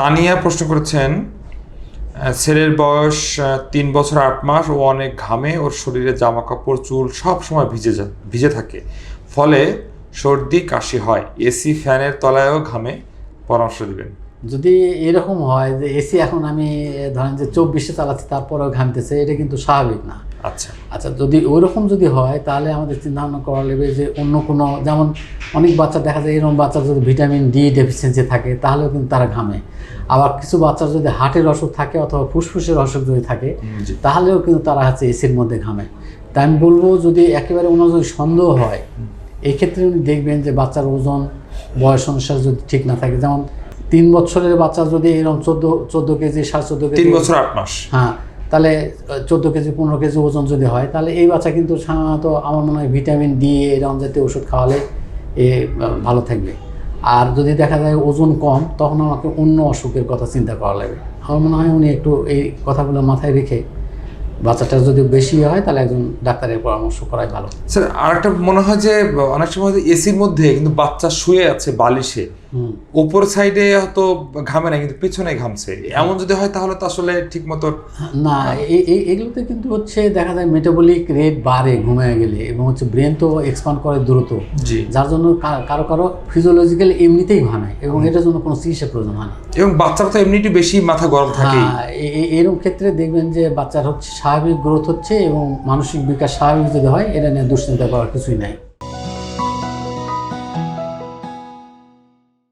তানিয়া প্রশ্ন করেছেন ছেলের বয়স তিন বছর আট মাস ও অনেক ঘামে, ওর শরীরে জামা কাপড় চুল সব সময় ভিজে ভিজে থাকে। ফলে সর্দি, কাশি হয়। এসি ফ্যানের তলায়ও ঘামে। পরামর্শ দিবেন। যদি এরকম হয় যে, এসি এখন আমি ধরেন যে চব্বিশে চালাচ্ছি, তারপরেও ঘামতেছে, এটা কিন্তু স্বাভাবিক না। আচ্ছা। আচ্ছা যদি ওইরকম যদি হয় তাহলে আমাদের চিন্তা ভাবনা করা লাগবে যে অন্য কোনো যেমন অনেক বাচ্চা দেখা যায় এরকম বাচ্চার যদি ভিটামিন ডি ডেফিসিয়েন্সি থাকে তাহলেও কিন্তু তারা ঘামে। আবার কিছু বাচ্চার যদি হার্টের অসুখ থাকে অথবা ফুসফুসের অসুখ যদি থাকে তাহলেও কিন্তু তারা হচ্ছে এসির মধ্যে ঘামে। তাই আমি বলব যদি একেবারে ওনার যদি সন্দেহ হয় এই ক্ষেত্রে উনি দেখবেন যে বাচ্চার ওজন বয়স অনুসারে যদি ঠিক না থাকে যেমন তিন বছরের বাচ্চা যদি এরকম চোদ্দ চোদ্দ কেজি সাড়ে চোদ্দ কেজি তিন বছর আট মাস। হ্যাঁ তাহলে চোদ্দ কেজি, পনেরো কেজি ওজন যদি হয়, তাহলে এই বাচ্চা কিন্তু সাধারণত আমার মনে হয় ভিটামিন ডি এরকম জাতীয় ওষুধ খাওয়ালে এ ভালো থাকবে। আর যদি দেখা যায় ওজন কম, তখন আমাকে অন্য অসুখের কথা চিন্তা করা লাগবে আমার মনে হয় উনি একটু এই কথাগুলো মাথায় রেখে বাচ্চাটা যদি বেশি হয়, তাহলে একজন ডাক্তারের পরামর্শ করাই ভালো। স্যার আর একটা মনে হয় যে, অনেক সময় এসির মধ্যে কিন্তু বাচ্চা শুয়ে আছে বালিশে। উপর সাইডে হয়তো ঘামে না কিন্তু পেছনে ঘামছে। এমন যদি হয় তাহলে তো আসলে ঠিক মতো না এগুলোতে কিন্তু হচ্ছে দেখা যায় মেটাবলিক রেট বাড়ে ঘুমিয়ে গেলে এবং হচ্ছে ব্রেন তো এক্সপান্ড করে দ্রুত। যার জন্য কারও কারও ফিজিওলজিক্যাল এমনিতেই ঘামায় এবং এটার জন্য কোনো চিকিৎসা প্রয়োজন হয় না। এবং বাচ্চারা তো এমনিটি বেশি মাথা গরম থাকে। হ্যাঁ, এরকম ক্ষেত্রে দেখবেন যে বাচ্চার হচ্ছে স্বাভাবিক গ্রোথ হচ্ছে এবং মানসিক বিকাশ স্বাভাবিক যদি হয় এটা নিয়ে দুশ্চিন্তা করার কিছুই নাই।